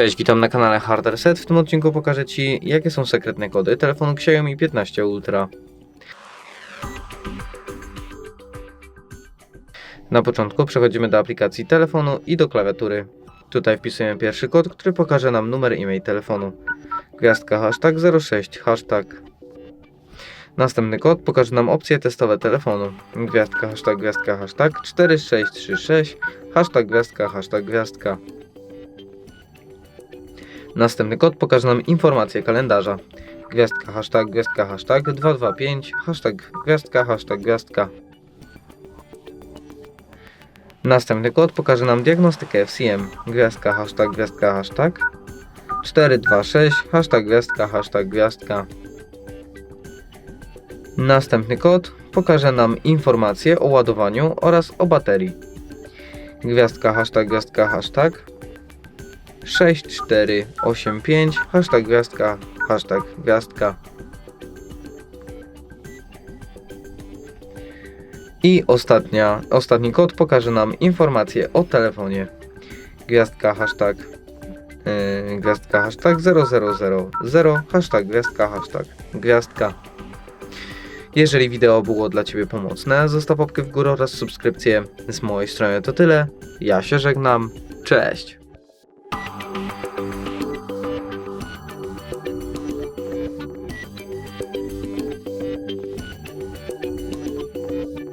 Cześć, witam na kanale Hard Reset. W tym odcinku pokażę Ci, jakie są sekretne kody telefonu Xiaomi 15 Ultra. Na początku przechodzimy do aplikacji telefonu i do klawiatury. Tutaj wpisujemy pierwszy kod, który pokaże nam numer e-mail telefonu. Gwiazdka hashtag 06 hashtag. Następny kod pokaże nam opcje testowe telefonu. Gwiazdka hashtag gwiazdka hashtag 4636 hashtag gwiazdka hashtag gwiazdka. Następny kod pokaże nam informację kalendarza. Gwiazdka, hashtag, gwiazdka, hashtag 225, hashtag, gwiazdka, hashtag, gwiazdka. Następny kod pokaże nam diagnostykę FCM. Gwiazdka, hashtag, gwiazdka, hashtag 426, hashtag, gwiazdka, hashtag, gwiazdka. Następny kod pokaże nam informacje o ładowaniu oraz o baterii. Gwiazdka, hashtag, gwiazdka, hashtag 6485 hashtag gwiazdka hashtag gwiazdka i ostatnia, ostatni kod pokaże nam informację o telefonie gwiazdka hashtag yy, gwiazdka hashtag 0000 hashtag gwiazdka hashtag gwiazdka jeżeli wideo było dla Ciebie pomocne, zostaw łapkę w górę oraz subskrypcję z mojej strony to tyle. Ja się żegnam. Cześć! Thank you.